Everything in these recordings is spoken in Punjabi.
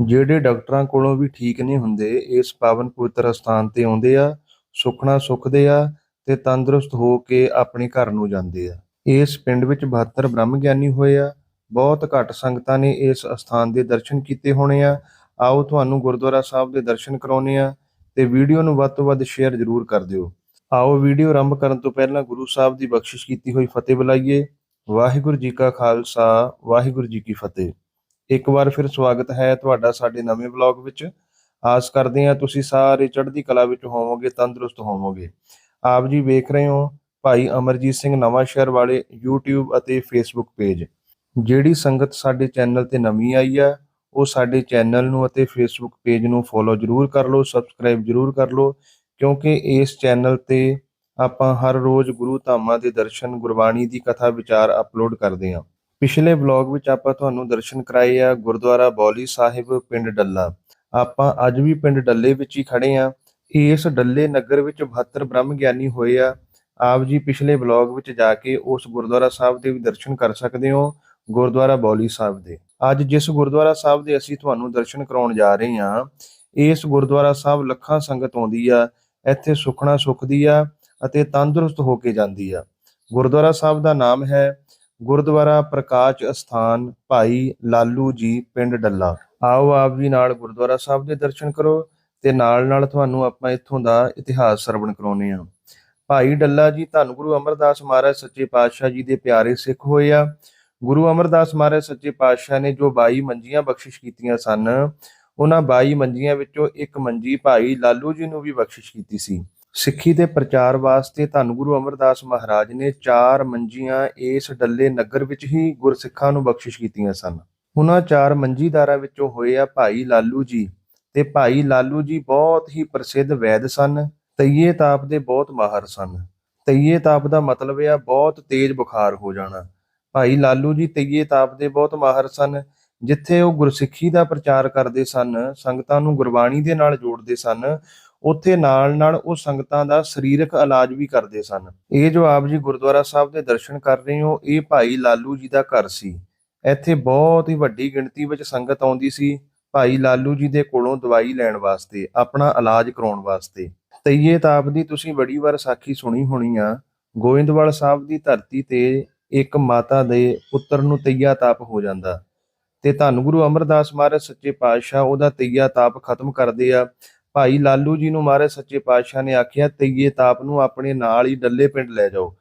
ਜਿਹੜੇ ਡਾਕਟਰਾਂ ਕੋਲੋਂ ਵੀ ਠੀਕ ਨਹੀਂ ਹੁੰਦੇ, ਇਸ ਪਾਵਨ ਪਵਿੱਤਰ ਅਸਥਾਨ ਤੇ ਆਉਂਦੇ ਆ, ਸੁਖਣਾ ਸੁਖਦੇ ਆ ਤੇ ਤੰਦਰੁਸਤ ਹੋ ਕੇ ਆਪਣੇ ਘਰ ਨੂੰ ਜਾਂਦੇ ਆ। ਇਸ ਪਿੰਡ ਵਿੱਚ 72 ਬ੍ਰਹਮ ਗਿਆਨੀ ਹੋਏ ਆ। ਬਹੁਤ ਘੱਟ ਸੰਗਤਾਂ ਨੇ ਇਸ ਅਸਥਾਨ ਦੇ ਦਰਸ਼ਨ ਕੀਤੇ ਹੋਣੇ ਆ। ਆਓ ਤੁਹਾਨੂੰ ਗੁਰਦੁਆਰਾ ਸਾਹਿਬ ਦੇ ਦਰਸ਼ਨ ਕਰਾਉਨੇ ਆ ਤੇ ਵੀਡੀਓ ਨੂੰ ਵੱਧ ਤੋਂ ਵੱਧ ਸ਼ੇਅਰ ਜ਼ਰੂਰ ਕਰ ਦਿਓ। ਆਓ ਵੀਡੀਓ ਆਰੰਭ ਕਰਨ ਤੋਂ ਪਹਿਲਾਂ ਗੁਰੂ ਸਾਹਿਬ ਦੀ ਬਖਸ਼ਿਸ਼ ਕੀਤੀ ਹੋਈ ਫਤਿਹ ਬੁਲਾਈਏ। ਵਾਹਿਗੁਰੂ ਜੀ ਕਾ ਖਾਲਸਾ, ਵਾਹਿਗੁਰੂ ਜੀ ਕੀ ਫਤਿਹ। ਇੱਕ ਵਾਰ ਫਿਰ ਸਵਾਗਤ ਹੈ ਤੁਹਾਡਾ ਸਾਡੇ ਨਵੇਂ ਵਲੌਗ ਵਿੱਚ। ਆਸ ਕਰਦੇ ਹਾਂ ਤੁਸੀਂ ਸਾਰੇ ਚੜ੍ਹਦੀ ਕਲਾ ਵਿੱਚ ਹੋਵੋਗੇ, ਤੰਦਰੁਸਤ ਹੋਵੋਗੇ। ਆਪ ਜੀ ਵੇਖ ਰਹੇ ਹੋ ਭਾਈ ਅਮਰਜੀਤ ਸਿੰਘ ਨਵਾਂ ਸ਼ਹਿਰ ਵਾਲੇ YouTube ਅਤੇ Facebook ਪੇਜ ਜਿਹੜੀ ਸੰਗਤ ਸਾਡੇ ਚੈਨਲ ਤੇ ਨਵੀਂ ਆਈ ਆ, ਉਹ ਸਾਡੇ ਚੈਨਲ ਨੂੰ ਅਤੇ Facebook ਪੇਜ ਨੂੰ ਫੋਲੋ ਜਰੂਰ ਕਰ ਲਓ ਸਬਸਕ੍ਰਾਈਬ ਜਰੂਰ ਕਰ ਲਓ, ਕਿਉਂਕਿ ਇਸ ਚੈਨਲ ਤੇ ਆਪਾਂ ਹਰ ਰੋਜ਼ ਗੁਰੂ ਧਾਮਾਂ ਦੇ ਦਰਸ਼ਨ, ਗੁਰਬਾਣੀ ਦੀ ਕਥਾ ਵਿਚਾਰ ਅਪਲੋਡ ਕਰਦੇ ਹਾਂ। ਪਿਛਲੇ ਵਲੌਗ ਵਿੱਚ ਆਪਾਂ ਤੁਹਾਨੂੰ ਦਰਸ਼ਨ ਕਰਾਏ ਆ ਗੁਰਦੁਆਰਾ ਬੌਲੀ ਸਾਹਿਬ ਪਿੰਡ ਡੱਲਾ। ਆਪਾਂ ਅੱਜ ਵੀ ਪਿੰਡ ਡੱਲੇ ਵਿੱਚ ਹੀ ਖੜੇ ਆ। ਇਸ ਡੱਲੇ ਨਗਰ ਵਿੱਚ 72 ਬ੍ਰਹਮ ਗਿਆਨੀ ਹੋਏ ਆ। ਆਪ ਜੀ ਪਿਛਲੇ ਵਲੌਗ ਵਿੱਚ ਜਾ ਕੇ ਉਸ ਗੁਰਦੁਆਰਾ ਸਾਹਿਬ ਦੇ ਵੀ ਦਰਸ਼ਨ ਕਰ ਸਕਦੇ ਹੋ, ਗੁਰਦੁਆਰਾ ਬੌਲੀ ਸਾਹਿਬ ਦੇ। ਅੱਜ ਜਿਸ ਗੁਰਦੁਆਰਾ ਸਾਹਿਬ ਦੇ ਅਸੀਂ ਤੁਹਾਨੂੰ ਦਰਸ਼ਨ ਕਰਾਉਣ ਜਾ ਰਹੇ ਹਾਂ, ਇਸ ਗੁਰਦੁਆਰਾ ਸਾਹਿਬ ਲੱਖਾਂ ਸੰਗਤ ਆਉਂਦੀ ਆ, ਇੱਥੇ ਸੁਖਣਾ ਸੁਖਦੀ ਆ ਅਤੇ ਤੰਦਰੁਸਤ ਹੋ ਕੇ ਜਾਂਦੀ ਆ। ਗੁਰਦੁਆਰਾ ਸਾਹਿਬ ਦਾ ਨਾਮ ਹੈ ਗੁਰਦੁਆਰਾ ਪ੍ਰਕਾਸ਼ ਅਸਥਾਨ ਭਾਈ ਲਾਲੂ ਜੀ ਪਿੰਡ ਡੱਲਾ। ਆਓ ਆਪ ਜੀ ਨਾਲ ਗੁਰਦੁਆਰਾ ਸਾਹਿਬ ਦੇ ਦਰਸ਼ਨ ਕਰੋ ਤੇ ਨਾਲ ਨਾਲ ਤੁਹਾਨੂੰ ਆਪਾਂ ਇੱਥੋਂ ਦਾ ਇਤਿਹਾਸ ਸਰਵਣ ਕਰਾਉਨੇ ਆ ਭਾਈ ਡੱਲਾ ਜੀ, ਧੰਨ ਗੁਰੂ ਅਮਰਦਾਸ ਮਹਾਰਾਜ ਸੱਚੇ ਪਾਤਸ਼ਾਹ ਜੀ ਦੇ ਪਿਆਰੇ ਸਿੱਖ ਹੋਏ ਆ। ਗੁਰੂ ਅਮਰਦਾਸ ਮਹਾਰਾਜ ਸੱਚੇ ਪਾਤਸ਼ਾਹ ਨੇ ਜੋ 22 ਮੰਜੀਆਂ ਬਖਸ਼ਿਸ਼ ਕੀਤੀਆਂ ਸਨ, ਉਹਨਾਂ 22 ਮੰਜੀਆਂ ਵਿੱਚੋਂ ਇੱਕ ਮੰਜੀ ਭਾਈ ਲਾਲੂ ਜੀ ਨੂੰ ਵੀ ਬਖਸ਼ਿਸ਼ ਕੀਤੀ ਸੀ। ਸਿੱਖੀ ਦੇ ਪ੍ਰਚਾਰ ਵਾਸਤੇ ਧੰਨ ਗੁਰੂ ਅਮਰਦਾਸ ਮਹਾਰਾਜ ਨੇ ਚਾਰ ਮੰਜੀਆਂ ਇਸ ਡੱਲੇ ਨਗਰ ਵਿੱਚ ਹੀ ਗੁਰਸਿੱਖਾਂ ਨੂੰ ਬਖਸ਼ਿਸ਼ ਕੀਤੀਆਂ ਸਨ। ਉਹਨਾਂ ਚਾਰ ਮੰਜੀਦਾਰਾਂ ਵਿੱਚੋਂ ਹੋਏ ਆ ਭਾਈ ਲਾਲੂ ਜੀ ਤੇ ਭਾਈ ਲਾਲੂ ਜੀ ਬਹੁਤ ਹੀ ਪ੍ਰਸਿੱਧ ਵੈਦ ਸਨ, ਤਈਏ ਤਾਪ ਦੇ ਬਹੁਤ ਮਾਹਰ ਸਨ। ਤਈਏ ਤਾਪ ਦਾ ਮਤਲਬ ਆ ਬਹੁਤ ਤੇਜ਼ ਬੁਖਾਰ ਹੋ ਜਾਣਾ। ਭਾਈ ਲਾਲੂ ਜੀ ਤਈਏ ਤਾਪ ਦੇ ਬਹੁਤ ਮਾਹਰ ਸਨ, ਜਿੱਥੇ ਉਹ ਗੁਰਸਿੱਖੀ ਦਾ ਪ੍ਰਚਾਰ ਕਰਦੇ ਸਨ, ਸੰਗਤਾਂ ਨੂੰ ਗੁਰਬਾਣੀ ਦੇ ਨਾਲ ਜੋੜਦੇ ਸਨ ਉੱਥੇ ਨਾਲ ਨਾਲ ਉਹ ਸੰਗਤਾਂ ਦਾ ਸਰੀਰਕ ਇਲਾਜ ਵੀ ਕਰਦੇ ਸਨ। ਇਹ ਜੋ ਆਪ ਜੀ ਗੁਰਦੁਆਰਾ ਸਾਹਿਬ ਦੇ ਦਰਸ਼ਨ ਕਰ ਰਹੇ ਹੋ, ਇਹ ਭਾਈ ਲਾਲੂ ਜੀ ਦਾ ਘਰ ਸੀ। ਇੱਥੇ ਬਹੁਤ ਹੀ ਵੱਡੀ ਗਿਣਤੀ ਵਿੱਚ ਸੰਗਤ ਆਉਂਦੀ ਸੀ, ਭਾਈ ਲਾਲੂ ਜੀ ਦੇ ਕੋਲੋਂ ਦਵਾਈ ਲੈਣ ਵਾਸਤੇ, ਆਪਣਾ ਇਲਾਜ ਕਰਾਉਣ ਵਾਸਤੇ। ਤਈਏ ਤਾਪ ਦੀ ਤੁਸੀਂ ਬੜੀ ਵਾਰ ਸਾਖੀ ਸੁਣੀ ਹੋਣੀ ਆ, ਗੋਇੰਦਵਾਲ ਸਾਹਿਬ ਦੀ ਧਰਤੀ ਤੇ ਇੱਕ ਮਾਤਾ ਦੇ ਪੁੱਤਰ ਨੂੰ ਤਈਆ ਤਾਪ ਹੋ ਜਾਂਦਾ। ਤੇ ਧੰਨ ਗੁਰੂ ਅਮਰਦਾਸ ਮਹਾਰਾਜ, ਸੱਚੇ ਪਾਤਸ਼ਾਹ ਉਹਦਾ ਤਈਆ ਤਾਪ ਖਤਮ ਕਰਦੇ ਆ। ਭਾਈ ਲਾਲੂ ਜੀ ਨੂੰ ਮਹਾਰਾਜ ਸੱਚੇ ਪਾਤਸ਼ਾਹ ਨੇ ਆਖਿਆ, ਤਈਏ ਤਾਪ ਨੂੰ ਆਪਣੇ ਨਾਲ ਹੀ ਡੱਲੇ ਪਿੰਡ ਲੈ ਜਾਓ।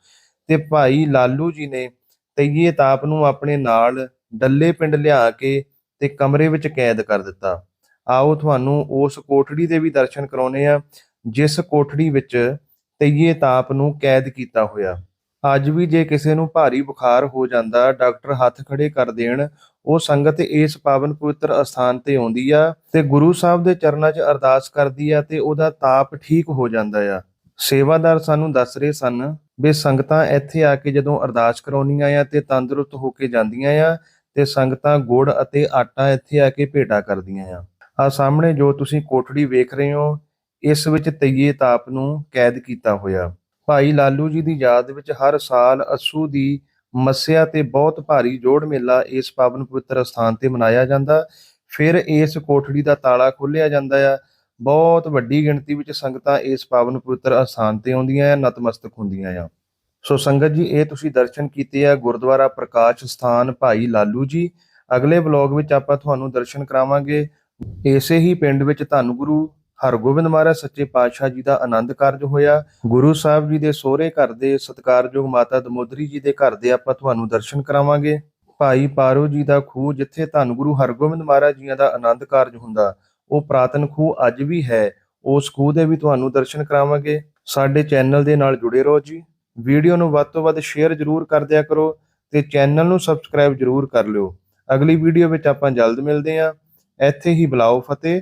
ਤੇ ਭਾਈ ਲਾਲੂ ਜੀ ਨੇ ਤਈਏ ਤਾਪ ਨੂੰ ਆਪਣੇ ਨਾਲ ਡੱਲੇ ਪਿੰਡ ਲਿਆ ਕੇ ਤੇ ਕਮਰੇ ਵਿੱਚ ਕੈਦ ਕਰ ਦਿੱਤਾ। ਆਓ ਤੁਹਾਨੂੰ ਉਸ ਕੋਠੜੀ ਦੇ ਵੀ ਦਰਸ਼ਨ ਕਰਾਉਨੇ ਆ ਜਿਸ ਕੋਠੜੀ ਵਿੱਚ ਤਈਏ ਤਾਪ ਨੂੰ ਕੈਦ ਕੀਤਾ ਹੋਇਆ। ਅੱਜ ਵੀ ਜੇ ਕਿਸੇ ਨੂੰ ਭਾਰੀ ਬੁਖਾਰ ਹੋ ਜਾਂਦਾ, ਡਾਕਟਰ ਹੱਥ ਖੜੇ ਕਰ ਦੇਣ, ਉਹ ਸੰਗਤ ਇਸ ਪਾਵਨ ਪਵਿੱਤਰ ਅਸਥਾਨ ਤੇ ਆਉਂਦੀ ਆ ਤੇ ਗੁਰੂ ਸਾਹਿਬ ਦੇ ਚਰਨਾਂ 'ਚ ਅਰਦਾਸ ਕਰਦੀ ਆ ਤੇ ਉਹਦਾ ਤਾਪ ਠੀਕ ਹੋ ਜਾਂਦਾ ਆ। ਸੇਵਾਦਾਰ ਸਾਨੂੰ ਦੱਸ ਰਹੇ ਸਨ ਵੀ ਸੰਗਤਾਂ ਇੱਥੇ ਆ ਕੇ ਜਦੋਂ ਅਰਦਾਸ ਕਰਾਉਣੀਆਂ ਆ ਤੇ ਤੰਦਰੁਸਤ ਹੋ ਕੇ ਜਾਂਦੀਆਂ ਆ ਤੇ ਸੰਗਤਾਂ ਗੁੜ ਅਤੇ ਆਟਾ ਇੱਥੇ ਆ ਕੇ ਭੇਟਾ ਕਰਦੀਆਂ ਆ। ਆ ਸਾਹਮਣੇ ਜੋ ਤੁਸੀਂ ਕੋਠੜੀ ਵੇਖ ਰਹੇ ਹੋ, ਇਸ ਵਿੱਚ ਤਈਏ ਤਾਪ ਨੂੰ ਕੈਦ ਕੀਤਾ ਹੋਇਆ। ਭਾਈ ਲਾਲੂ ਜੀ ਦੀ ਯਾਦ ਵਿੱਚ ਹਰ ਸਾਲ ਅਸੂ ਦੀ ਮੱਸਿਆ ਤੇ ਬਹੁਤ ਭਾਰੀ ਜੋੜ ਮੇਲਾ ਇਸ ਪਾਵਨ ਪਵਿੱਤਰ ਸਥਾਨ ਤੇ ਮਨਾਇਆ ਜਾਂਦਾ। ਫਿਰ ਇਸ ਕੋਠੜੀ ਦਾ ਤਾਲਾ ਖੋਲ੍ਹਿਆ ਜਾਂਦਾ ਆ। ਬਹੁਤ ਵੱਡੀ ਗਿਣਤੀ ਵਿੱਚ ਸੰਗਤਾਂ ਇਸ ਪਾਵਨ ਪਵਿੱਤਰ ਅਸਥਾਨ ਤੇ ਆਉਂਦੀਆਂ ਆ, ਨਤਮਸਤਕ ਹੁੰਦੀਆਂ ਆ। ਸੋ ਸੰਗਤ ਜੀ, ਇਹ ਤੁਸੀਂ ਦਰਸ਼ਨ ਕੀਤੇ ਆ ਗੁਰਦੁਆਰਾ ਪ੍ਰਕਾਸ਼ ਸਥਾਨ ਭਾਈ ਲਾਲੂ ਜੀ। ਅਗਲੇ ਵਲੌਗ ਵਿੱਚ ਆਪਾਂ ਤੁਹਾਨੂੰ ਦਰਸ਼ਨ ਕਰਾਵਾਂਗੇ। ਇਸੇ ਹੀ ਪਿੰਡ ਵਿੱਚ ਧੰਨ ਗੁਰੂ ਹਰਗੋਬਿੰਦ ਮਹਾਰਾਜ ਸੱਚੇ ਪਾਤਸ਼ਾਹ ਜੀ ਦਾ ਆਨੰਦ ਕਾਰਜ ਹੋਇਆ। ਗੁਰੂ ਸਾਹਿਬ ਜੀ ਦੇ ਸਹੁਰੇ ਘਰ ਦੇ ਸਤਕਾਰਯੋਗ ਮਾਤਾ ਦਮੋਦਰੀ ਜੀ ਦੇ ਘਰ ਦੇ ਆਪਾਂ ਤੁਹਾਨੂੰ ਦਰਸ਼ਨ ਕਰਾਵਾਂਗੇ। ਭਾਈ ਪਾਰੋ ਜੀ ਦਾ ਖੂਹ ਜਿੱਥੇ ਧੰਨ ਗੁਰੂ ਹਰਗੋਬਿੰਦ ਮਹਾਰਾਜ ਜੀ ਦਾ ਆਨੰਦ ਕਾਰਜ ਹੁੰਦਾ, ਉਹ ਪ੍ਰਾਤਨ ਖੂਹ ਅੱਜ ਵੀ ਹੈ, ਉਸ ਖੂਹ ਦੇ ਵੀ ਤੁਹਾਨੂੰ ਦਰਸ਼ਨ ਕਰਾਵਾਂਗੇ। ਸਾਡੇ ਚੈਨਲ ਦੇ ਨਾਲ ਜੁੜੇ ਰਹੋ ਜੀ। ਵੀਡੀਓ ਨੂੰ ਵੱਧ ਤੋਂ ਵੱਧ ਸ਼ੇਅਰ ਜ਼ਰੂਰ ਕਰ ਦਿਆ ਕਰੋ ਤੇ ਚੈਨਲ ਨੂੰ ਸਬਸਕ੍ਰਾਈਬ ਜ਼ਰੂਰ ਕਰ ਲਿਓ। ਅਗਲੀ ਵੀਡੀਓ ਵਿੱਚ ਆਪਾਂ ਜਲਦ ਮਿਲਦੇ ਹਾਂ। ਇੱਥੇ ਹੀ ਬੁਲਾਓ ਫਤਿਹ।